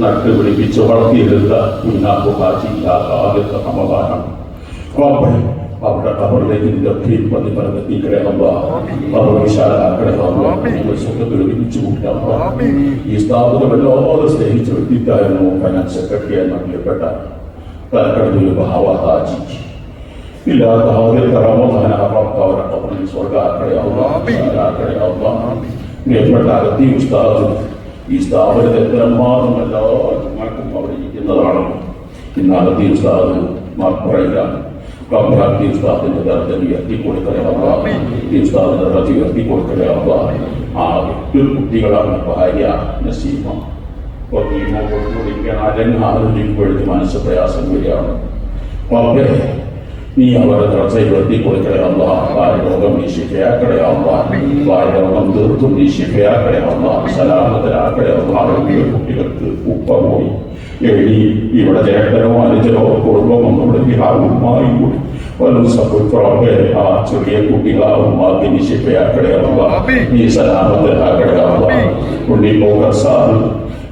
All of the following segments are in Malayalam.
നട്ടുപിടിപ്പിച്ച് വളർത്തിയെടുത്ത കുഞ്ഞാക്കു കാച്ചിയില്ലാത്ത ആദ്യത്തെ റബ്ബേ, അവരുടെ കബറിലേക്ക് നിന്റെ ഭീപതി പരമെത്തിക്കണേ അല്ല അവർ ഞങ്ങൾ സുഖത്തിൽ ഒരുമിച്ച് കൂട്ടാം ഈ സ്ഥാപനം വല്ലാതെ സ്നേഹിച്ച വ്യക്തിത്വമായിരുന്നു ഫൈനാൻസ് സെക്രട്ടറിയായി നൽകപ്പെട്ട തലക്കടത്തിൽ ഭാവാതാജി ഇല്ലാത്ത ആദ്യത്തെ റമദാന റബ്ബ് അവരുടെ കബറിൽ അല്ല വിശാലാക്കണേ അല്ല പ്രിയപ്പെട്ട അഗത്തി ഉസ്താദ് ഈ സ്ഥാപനത്തിൽ എത്രമാത്രം എല്ലാവർക്കും അവിടെ ഇരിക്കുന്നതാണ്. ഇന്ന് അഗത്തി ഉസ്താദ് മാർപ്പറയില്ല കുട്ടികളാണ് ഭാര്യ നസീമ. മനസ്സ് പ്രയാസം വരികയാണ്. നീ അവരുടെ ആ രോഗം നീ രോഗം തീർത്തും നീ സലാമത്തിലാക്കടയാവുക ആരോഗ്യ കുട്ടികൾക്ക് ഉപ്പ പോയി. എഴുതി ഇവിടെ ചേട്ടനോ അനുജനോ കുടുംബമോ നമ്മുടെ ബിഹാറുമായി കൂടി. ആ ചെറിയ കുട്ടികളാവും നീ ഉണ്ണി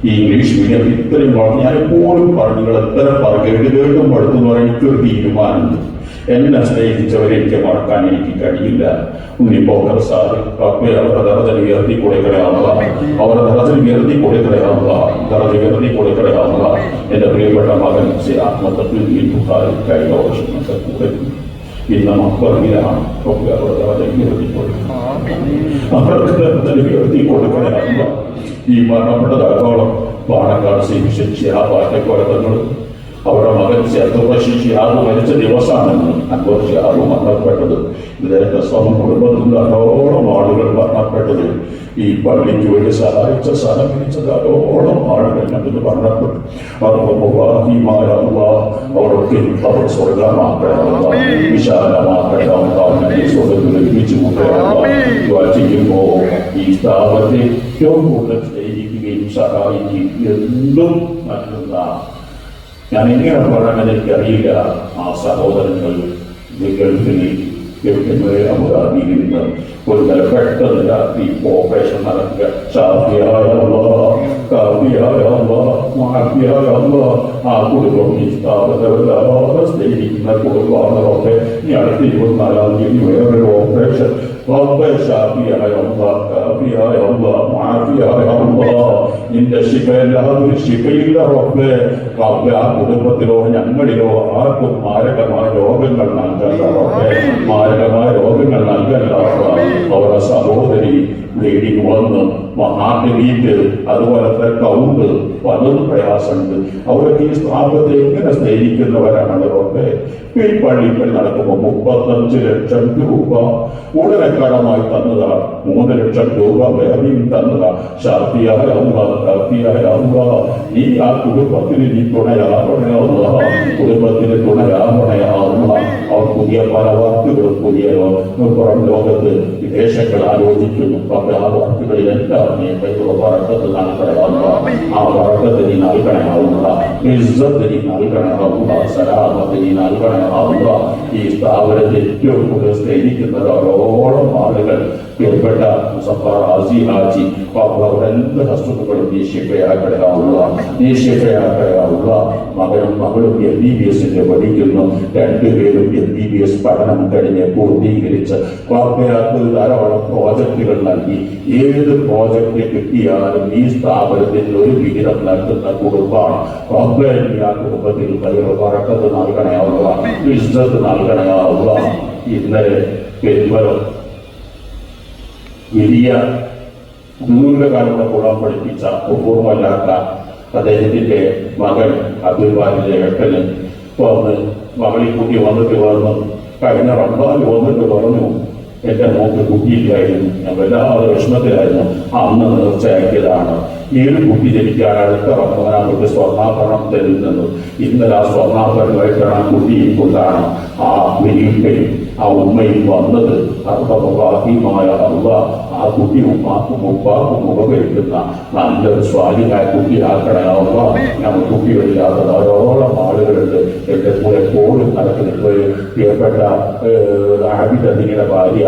ഈ ഇംഗ്ലീഷ് മീഡിയം ഇത്രയും ഞാൻ എപ്പോഴും പറഞ്ഞു എത്ര പറഞ്ഞു കേട്ട് കേട്ടും പഠിത്തം പറയാൻ എനിക്കൊരു തീരുമാനമുണ്ട്. എന്നെ സ്നേഹിച്ചവരെ എനിക്ക് മറക്കാൻ എനിക്ക് കഴിയില്ല. ഉണ്ണിപ്പോക്കർ സാറ് കപ്പെ അവരുടെ ദറജ ഉയർത്തി കൊടുക്കണയാവുക അവരുടെ ദറജ ഉയർത്തി കൊടുക്കണയാവുക ദറജ ഉയർത്തി കൊടുക്കണയാവുക എന്റെ പ്രിയപ്പെട്ട മകൻ ആത്മതത്തിൽ വീട്ടുകാരിൽ കഴിഞ്ഞ വർഷം ഒക്കെ കൂടെ. ഇന്ന് മക്കളിലാണ് ഒക്കെ അവരുടെ ഉയർത്തി കൊടുക്കണം. ഈ മരണപ്പെട്ട ധാരാളം പാണക്കാട് ശ്രീ ആ പാറ്റക്കോലത്തങ്ങൾ അവരുടെ മകൻ ചേർത്തപ്പശി ഷിഹാബ് മരിച്ച ദിവസമാണെന്ന് അൻവർ ഷിഹാബ് മരണപ്പെട്ടത്. ഇദ്ദേഹത്തെ സ്വന്തം കുടുംബത്തിന്റെ ധാരാളം ആളുകൾ മരണപ്പെട്ടത്. ഈ പള്ളിക്ക് വേണ്ടി സഹായിച്ച സഹകരിച്ച ധാരാളം ആളുകൾ ഞങ്ങൾക്ക് മരണപ്പെട്ടു. അവർക്ക് അവർ സ്വർഗമാക്കണം വിശാലമാക്കണം സ്വർഗത്തിൽ ഒരുമിച്ച് ചെയ്യുമ്പോൾ ഈ സ്ഥാപനത്തെ ഏറ്റവും കൂടുതൽ സ്നേഹിക്കുകയും സഹായിക്കുകയും എന്തും നൽകുന്ന ഞാൻ എങ്ങനെയാണ് പറയാൻ എനിക്കറിയില്ല ആ സഹോദരങ്ങൾ ഗൾഫിൽ ഗൾഫിൽ അബുദാബിയിൽ നിന്ന് ഒരു നില പെട്ടെന്ന് രാത്രി ഓപ്പറേഷൻ നടക്കുക. ഷാഫിയായ കാഫിയായ മാഫിയായ ആ കുടുംബം ഈ സ്ഥാപനത്തെ സ്നേഹിക്കുന്ന കുടുംബാണൊക്കെ ഈ അടുത്ത ഇരുപത്തിനാലാം തീയതി വേറൊരു ഓപ്പറേഷൻ ഷാഫിയായ കാഫിയായ അല്ലാഹ്, മാഫിയായ അല്ലാഹ്, നിന്റെ ശിഫയില്ലാതൊരു ശിഫയില്ല റബ്ബേ റബ്ബേ ആ കുടുംബത്തിലോ ഞങ്ങളിലോ ആർക്കും മാരകമായ രോഗങ്ങൾ നൽകല്ല റബ്ബേ. മാരകമായ രോഗങ്ങൾ നൽകല്ല അവരുടെ സഹോദരി ബ്ലീഡിങ് വന്ന് ഹാർട്ട് അതുപോലെ തന്നെ കൗണ്ട് പലതും പ്രയാസമുണ്ട്. അവരൊക്കെ ഈ സ്ഥാപനത്തെ എങ്ങനെ സ്നേഹിക്കുന്നവരാണ് റബ്ബേ ഈ പള്ളികൾ നടക്കുമ്പോൾ മുപ്പത്തഞ്ച് ലക്ഷം രൂപ ഉടനെ കടമായി തന്നതാണ്. മൂന്ന് ലക്ഷം രൂപ വേറെയും തന്നതാണ്. ഷാർത്തിയായ അള്ളാ നീ ആ കുടുംബത്തിന് നീ തുണയാവണയാവുക കുടുംബത്തിന് തുണയാവണയാവുക അവർ പുതിയ പല വാക്കുകളും പുതിയ പുറം ലോകത്ത് വിദേശങ്ങൾ ആലോചിക്കുന്നു. പക്ഷേ ആ വാക്കുകളിലെല്ലാം നീ കൈയുള്ള വറക്കത്ത് നൽകണയാവുക ആ വറക്കത്ത് നീ നൽകണയാവുക ഇസ്സത്ത് നീ നൽകണയാവുക സലാമത്ത് നീ ഈ സ്ഥാപനത്തിൽ ഏറ്റവും കൂടുതൽ സ്നേഹിക്കുന്ന ഓരോളം ആളുകൾ പ്രിയപ്പെട്ട മുസഫർ ആസി അപ്പോൾ അവരെല്ലാം വസ്തുക്കളും നീ ശിഫയാക്കടയാവുക നീ ശിഫയാക്കടയാവുക മകനും മകളും എം ബി ബി എസിന്റെ പഠിക്കുന്നു. രണ്ടുപേരും ബി ബി എസ് പഠനം കഴിഞ്ഞ് പൂർത്തീകരിച്ച് വാർത്തയാക്ക് ധാരാളം പ്രോജക്റ്റുകൾ നൽകി. ഏത് പ്രോജക്റ്റ് കിട്ടിയാലും ഈ സ്ഥാപനത്തിൽ ഒരു വിഹിതം നൽകുന്ന കുടുംബമാണ്. നീ ആ കുടുംബത്തിൽ വറക്കത്ത് നൽകണയാവുക ഇഷ്ടത്ത് നൽകണയാവുക ഇന്നലെ പെരുമ്പലം വലിയ ദീർഘകാലത്തെ കുളം പഠിപ്പിച്ച ഒപ്പുറമല്ലാത്ത അദ്ദേഹത്തിന്റെ മകൻ അബ്ദുൽബാദിന്റെ എട്ടന് വന്ന് മകളിൽ കുട്ടി വന്നിട്ട് പറഞ്ഞു കഴിഞ്ഞ റബ്ബാൽ വന്നിട്ട് പറഞ്ഞു എന്റെ മോക്ക് കുട്ടിയില്ലായിരുന്നു. ഞാൻ വല്ലാതെ വിഷമത്തിലായിരുന്നു. അന്ന് നേർച്ചയാക്കിയതാണ്. ഏഴ് കുട്ടി ജനിക്കാൻ അടുത്ത റംബാനാമത്തെ സ്വർണാഭരണം തരുന്നത് ഇന്നലെ ആ സ്വർണാഭരണമായിട്ടാണ് ആ കുട്ടിയും കൊണ്ടാണ് ആ വിനീപ്പയും ആ ഉമ്മയും വന്നത് അർദ്ധമായ അള്ള ആ കുട്ടി ഉമ്മാക്കും ഉപ്പാക്കും മുഖമൊരുക്കുന്ന നല്ലൊരു സ്വാധീനായ കുട്ടിയാക്കണമല്ല നമ്മൾ കുട്ടികളില്ലാത്ത ധാരാളം ആളുകളുണ്ട് എന്റെ കൂടെ എപ്പോഴും നടക്കുന്നുണ്ട് പ്രിയപ്പെട്ട ആബിദത്തിന്റെ ഭാര്യ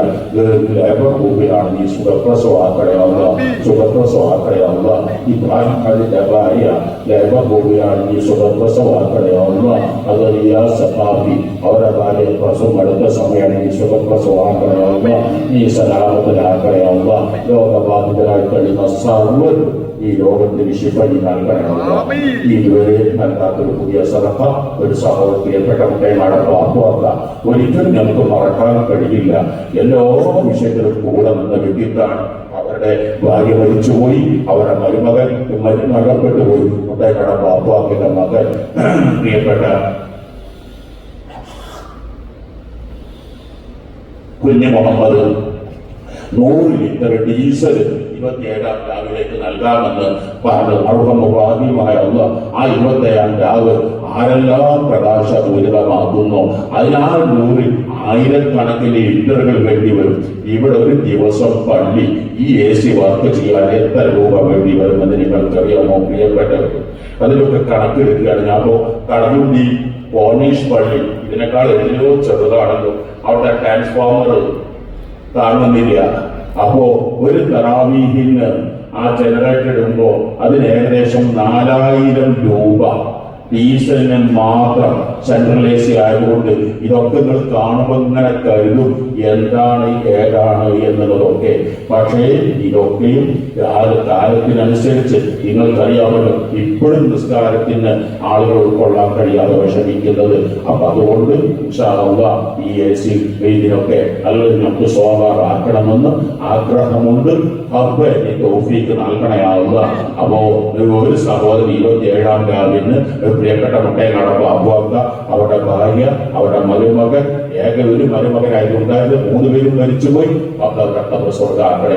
ലേബർ ഭൂമിയാണ് നീ സുഖപ്രസവാക്കണമല്ല സുഖപ്രസവാക്കണമല്ല ഇബ്രാഹിം അതിന്റെ ഭാര്യ ലേബർ ഭൂമിയാണ് നീ സുഖപ്രസവാക്കണമല്ല അത് റിയാസ് സഖാഫി അവരുടെ ഭാര്യ പ്രസവം അടുത്ത സമയമാണ് നീ സുഖപ്രസവാക്കണമല്ല നീ സലാമത്തിലാക്കണമല്ല രോഗബാധിതരായി കഴിയുന്ന സർവ ഈ ലോകത്തിന് ശിഫനി നൽകണമല്ല ഇതുവരെ നൽകാത്തൊരു പുതിയ സദഫ ഒരു സഹോദര പ്രിയപ്പെട്ട കുട്ടികളാണ് വാക്കുവാക്ക ഒരിക്കലും നമുക്ക് മറക്കാൻ കഴിയില്ല. എല്ലാ വിഷയത്തിലും കൂടെ നിന്ന വ്യക്തിത്വമാണ് അവരുടെ ഭാര്യ മരിച്ചുപോയി അവരുടെ മരുമകൻ മരുമകപ്പെട്ടുപോയി കുട്ടികളുടെ വാക്കുവാക്കിന്റെ മകൻ പ്രിയപ്പെട്ട കുഞ്ഞു മുഹമ്മദ്. നൂറ് ലിറ്റർ ഡീസൽ ഇരുപത്തിയേഴാം രാവിലേക്ക് നൽകാമെന്ന് പറഞ്ഞു അർഹമുറാഹിമായ ഒന്ന് ആ ഇരുപത്തേഴാം രാവ് ആരെല്ലാം പ്രകാശപൂരിതമാക്കുന്നു? അതിനാൽ നൂറിൽ ആയിരക്കണക്കിന് ലിറ്ററുകൾ വേണ്ടി വരും. ഇവിടെ ഒരു ദിവസം പള്ളി ഈ എ സി വർക്ക് ചെയ്യാൻ എത്ര രൂപ വേണ്ടി വരുമെന്ന് നിങ്ങൾക്കറിയാമോ പ്രിയപ്പെട്ടവർ അതിലൊക്കെ കണക്കെടുക്കുകയാണ്. ഞാൻ അപ്പോ കടലുണ്ടി കോർണീഷ് പള്ളി ഇതിനേക്കാൾ എത്രയോ ചെറുതാണല്ലോ അവിടെ ട്രാൻസ്ഫോമർ കാണുന്നില്ല. അപ്പോ ഒരു തറാവീഹിന് ആ ജനറേറ്റർ ഇടുമ്പോ അതിന് ഏകദേശം നാലായിരം രൂപ. ഡീസലിന് മാത്രം സെൻട്രൽ എ ആയതുകൊണ്ട് ഇതൊക്കെ നിങ്ങൾ കാണുമ്പോൾ ഇങ്ങനെ കരുതും. എന്താണ് ഏതാണ് എന്നുള്ളതൊക്കെ. പക്ഷേ ഇതൊക്കെയും കാല- കാലത്തിനനുസരിച്ച് നിങ്ങൾക്കറിയാമല്ലോ ഇപ്പോഴും നിസ്കാരത്തിന് ആളുകൾ ഉൾക്കൊള്ളാൻ കഴിയാതെ വിഷമിക്കുന്നത്. അപ്പൊ അതുകൊണ്ട് അല്ലാഹ് ഈ എ സി ഇതിനൊക്കെ അല്ലെങ്കിൽ നമുക്ക് സോമാറാക്കണമെന്ന് ആഗ്രഹമുണ്ട്. എനിക്ക് ഓഫീക്ക് നൽകണയാവുക. അപ്പോ ഒരു സഹോദരി ഇരുപത്തി ഏഴാം രാവിന് പ്രിയപ്പെട്ട മുട്ടയെ നടപ്പ് അബ്ബാക്ക അവരുടെ ഭാര്യ അവരുടെ മരുമകൻ ഏക ഒരു ഉണ്ടായിരുന്നത് മൂന്ന് പേരും മരിച്ചുപോയി. അപ്പൊ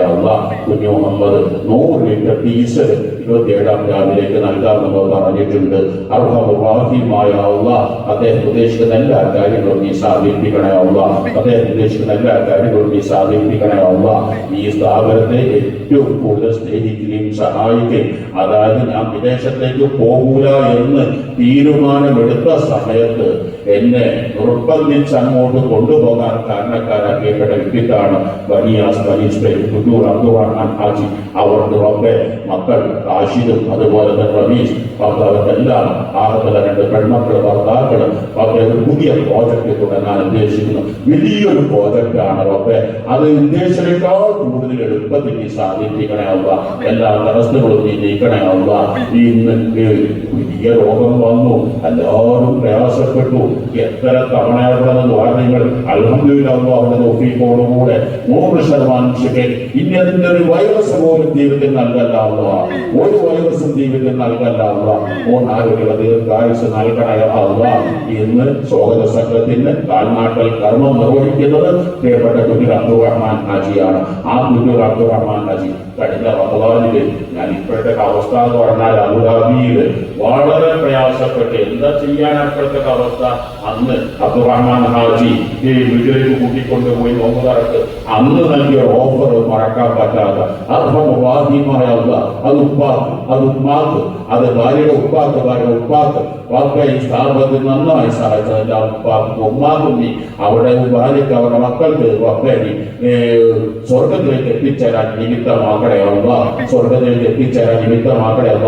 അല്ല കുഞ്ഞു മുഹമ്മദ് നൂറ് ലിറ്റർ ഡീസൽ ഇരുപത്തി ഏഴാം രാവിലേക്ക് നൽകാമെന്ന് പറഞ്ഞിട്ടുണ്ട് അർഹമുറാഹിമായ അള്ളാഹ് അദ്ദേഹം ഉദ്ദേശിക്കുന്ന എല്ലാ കാര്യങ്ങളും നീ സാധിപ്പിക്കണേ അള്ളാഹ് അദ്ദേഹം ഉദ്ദേശിക്കുന്ന എല്ലാ കാര്യങ്ങളും നീ സാധിപ്പിക്കണേ അള്ളാഹ് ഈ സ്ഥാപനത്തെ ഏറ്റവും കൂടുതൽ സ്നേഹിക്കുകയും സഹായിക്കുകയും അതായത് ഞാൻ വിദേശത്തേക്ക് പോകൂല എന്ന് തീരുമാനമെടുത്ത സമയത്ത് എന്നെ നിർബന്ധിച്ച് അങ്ങോട്ട് കൊണ്ടുപോകാൻ കാരണക്കാരാക്കിയപ്പെട്ട വ്യക്തിത്താണ് ബനിയാസ് ബനീസ് കുട്ടൂർ അബ്ദുറഹ്മാൻ ഹാജി. അവർക്ക് റബ്ബെ മക്കൾ റാഷിദും അതുപോലെ തന്നെ റമീഷ് ഭർത്താവിനെല്ലാം ആഹത്തല രണ്ട് പെൺമക്കൾ ഭർത്താക്കൾ ഒക്കെ ഒരു പുതിയ പ്രോജക്റ്റ് തുടങ്ങാൻ ഉദ്ദേശിക്കുന്നു. വലിയൊരു പ്രോജക്റ്റാണ് റബ്ബെ. അത് ഉദ്ദേശിച്ചതിനേക്കാൾ കൂടുതൽ എളുപ്പത്തിൽ നീ സാധിപ്പിക്കണമാവുക എല്ലാ തടസ്സങ്ങളും നീ നീക്കണമാവുക ഇന്ന് വലിയ രോഗം വന്നു. എല്ലാവരും പ്രയാസപ്പെട്ടു. എത്ര തവണ അവിടെ വാർത്തകൾ അലഹമില്ലാവുക അവിടെ നോക്കിക്കോടുകൂടെ നൂറ് ശതമാനം ശിഖർ ഇനി അതിന്റെ ഒരു വൈറസ് പോലും ജീവിതത്തിൽ നൽകല്ലാവുക ഒരു വൈറസും ജീവിതത്തിൽ നൽകല്ലാവുക മൂന്നാളുകൾ ദീർഘായുസ് നൽകണയാവുക ഇന്ന് സ്വാഗത സംഘത്തിന് കാൽനാട്ടൽ കർമ്മം നിർവഹിക്കുന്നത് പ്രിയപ്പെട്ട കുഞ്ഞു അബ്ദുറഹ്മാൻ ഹാജിയാണ് ആ കുഞ്ഞു അബ്ദുറഹ്മാൻ ഹാജി കഴിഞ്ഞ റമദാനിൽ ഞാൻ ഇപ്പോഴത്തെ അവസ്ഥ എന്ന് പറഞ്ഞാൽ അബുദാബിയിൽ വളരെ പ്രയാസപ്പെട്ട് എന്താ ചെയ്യാൻ അപ്പോഴത്തെ അവസ്ഥ അന്ന് അബ്ദുറഹ്മാൻ ഹാജി ഈ വീട്ടിലേക്ക് കൂട്ടിക്കൊണ്ടുപോയി നോമ്പുകാർക്ക് അന്ന് നൽകിയ ഓഫർ മറക്കാൻ പറ്റാത്ത അർഹമുവാഹിമായ അത് ഉപ്പാക്ക് അത് ഉപ്പാക്ക് അത് ഭാര്യയുടെ ഉപ്പാക്ക് ഭാര്യ ഉപ്പാക്ക്. വാക്കായി സ്ഥാപനത്തിൽ നന്നായി സഹായിച്ചതല്ല ഉപ്പാക്കും ഉമ്മാക്കും നീ. അവിടെ ഭാര്യയ്ക്ക് അവരുടെ മക്കൾക്ക് വപ്പേനി സ്വർഗത്തിലേക്ക് എത്തിച്ചേരാൻ നിമിത്തമാക്കണേ അല്ല സ്വർഗത്തിലേക്ക് എത്തിച്ചേരാൻ നിമിത്തമാക്കണേ അല്ല